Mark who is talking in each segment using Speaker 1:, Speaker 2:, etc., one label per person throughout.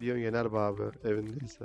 Speaker 1: Diyon yener be abi evindeyse.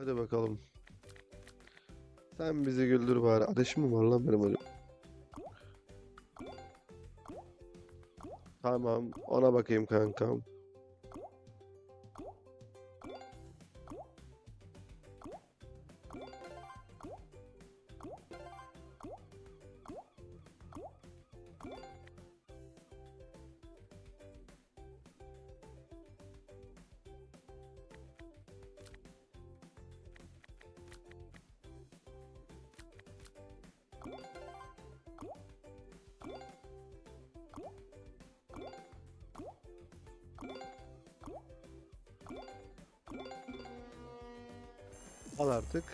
Speaker 1: Hadi bakalım. Sen bizi güldür bari. Ateşim mi var lan benim acaba? Tamam, ona bakayım kankam. Al artık.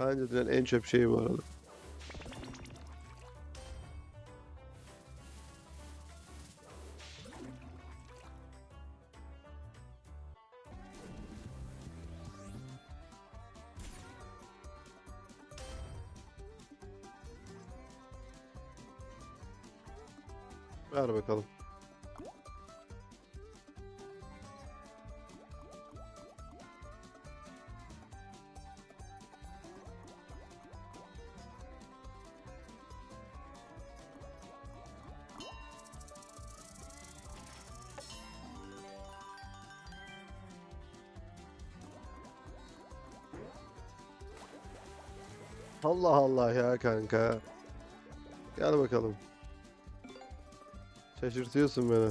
Speaker 1: Kanca dünyanın en çöp şeyi bu arada. Ver bakalım. Allah Allah ya kanka. Gel bakalım. Şaşırtıyorsun beni.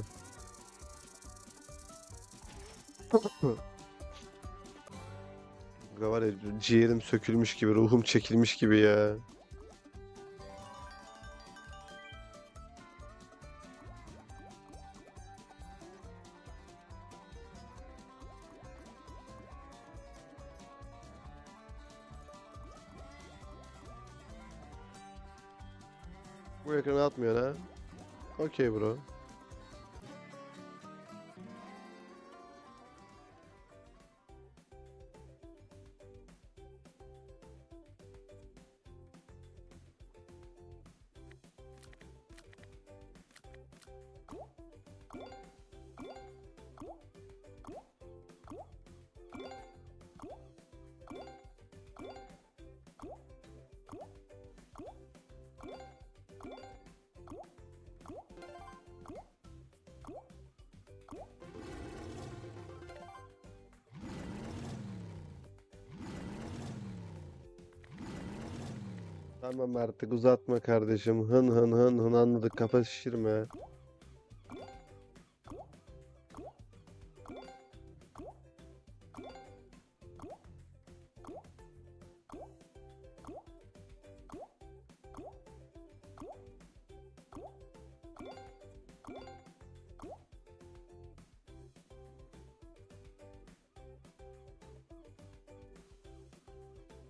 Speaker 1: Kanka var ya ciğerim sökülmüş gibi, ruhum çekilmiş gibi ya. Okey bro. Tamam artık uzatma kardeşim. Hın hın hın hın anladık. Kafa şişirme.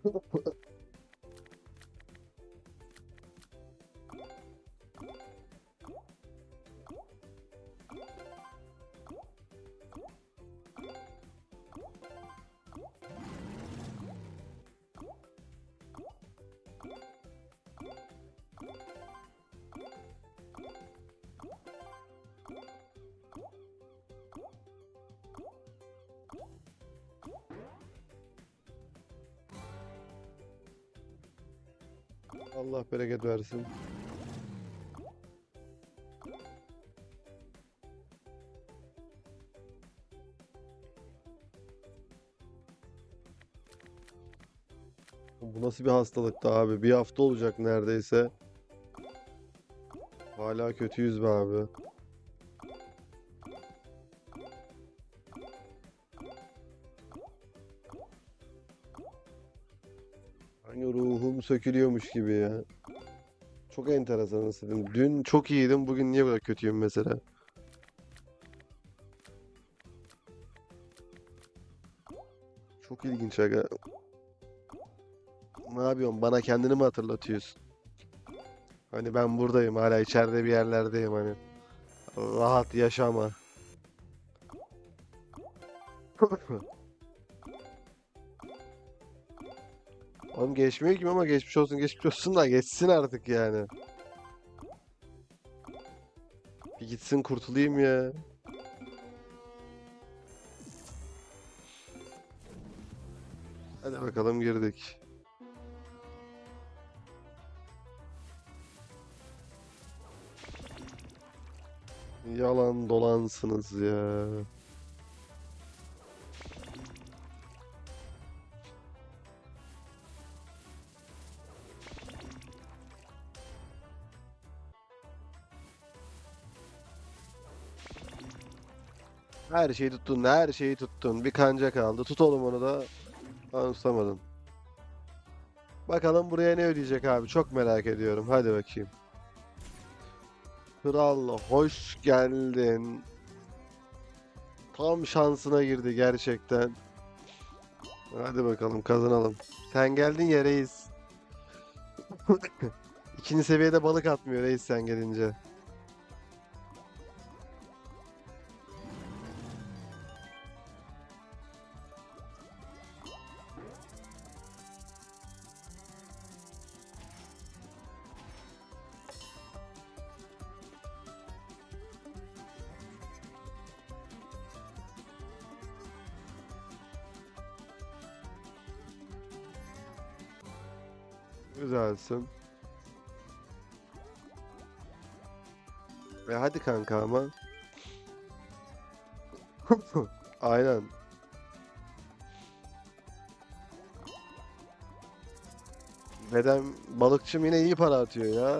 Speaker 1: Allah bereket versin. Bu nasıl bir hastalıktı abi? Bir hafta olacak neredeyse. Hala kötüyüz be abi. Sökülüyormuş gibi ya. Çok enteresan aslında. Dün çok iyiydim, bugün niye böyle kötüyüm mesela? Çok ilginç aga. Ne yapıyorsun? Bana kendini mi hatırlatıyorsun? Hani ben buradayım, hala içeride bir yerlerdeyim hani. Rahat yaşama. Oğlum geçmiyor gibi ama geçmiş olsun geçmiş olsun da geçsin artık yani. Bir gitsin kurtulayım ya. Hadi bakalım girdik. Yalan dolansınız ya. Her şeyi tuttun, her şeyi tuttun. Bir kanca kaldı. Tut oğlum onu da. Aa, tutamadın. Bakalım buraya ne ödeyecek abi. Çok merak ediyorum. Hadi bakayım. Kral hoş geldin. Tam şansına girdi gerçekten. Hadi bakalım kazanalım. Sen geldin ya reis. İkinci seviyede balık atmıyor reis sen gelince. Güzelsin. E hadi kanka ama. Aynen. Neden balıkçım yine iyi para atıyor ya.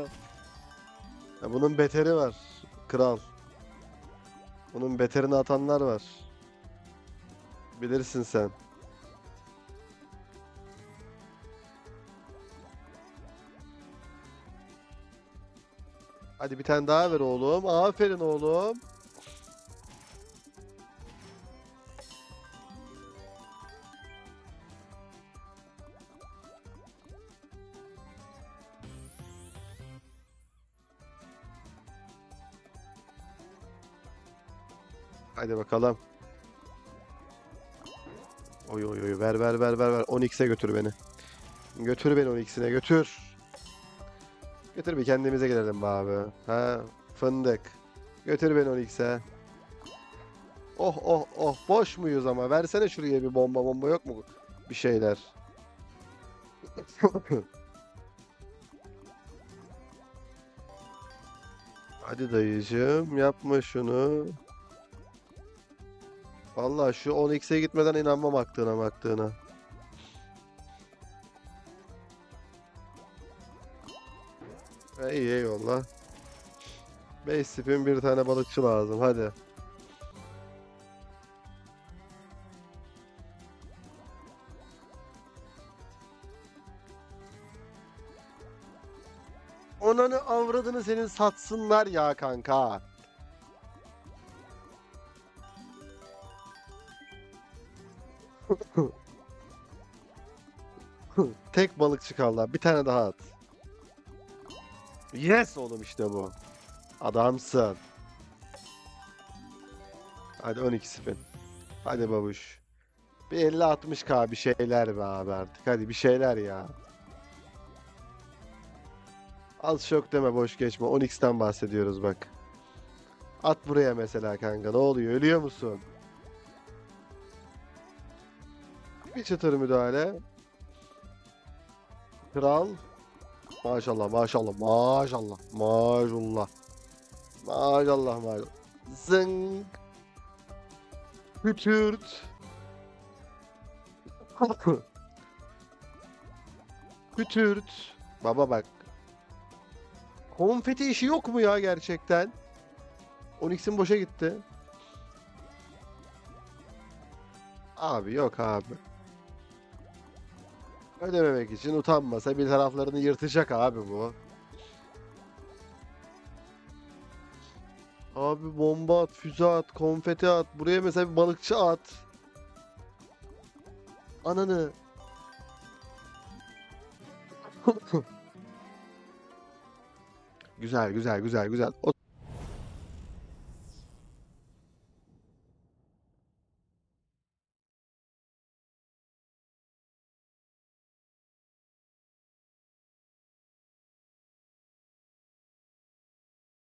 Speaker 1: Ya bunun beteri var. Kral. Bunun beterini atanlar var. Bilirsin sen. Hadi bir tane daha ver oğlum. Aferin oğlum. Hadi bakalım. Oy oy oy ver ver ver ver ver 10x'e götür beni. Götür beni 10x'ine götür. Götür bir kendimize gelelim be abi. Ha fındık. Götür beni 10x'e. Oh oh oh boş muyuz ama versene şuraya bir bomba bomba yok mu bir şeyler. Hadi dayıcığım yapma şunu. Vallahi şu 10x'e gitmeden inanmam aklına baktığına. İyi eyvallah. 5 spin bir tane balıkçı lazım hadi. Onanı avradını senin satsınlar ya kanka. Tek balıkçı kaldı. abi. Bir tane daha at. Yes oğlum işte bu. Adamsın. Hadi 12 spin. Hadi babuş. Bir 50-60k bir şeyler be abi artık. Hadi bir şeyler ya. Az şok deme boş geçme. 10x'ten bahsediyoruz bak. At buraya mesela kanka. Ne oluyor? Ölüyor musun? Bir çıtır müdahale. Kral. Maşallah maşallah maşallah maşallah. Maşallah maşallah. Zınk. Hütürt. Hütürt. Baba bak. Konfeti işi yok mu ya gerçekten? Onyx'in boşa gitti. Abi yok abi. Ödememek için utanmasa bir taraflarını yırtacak abi bu. Abi bomba at, füze at, konfeti at. Buraya mesela bir balıkçı at. Ananı. güzel, güzel, güzel, güzel. O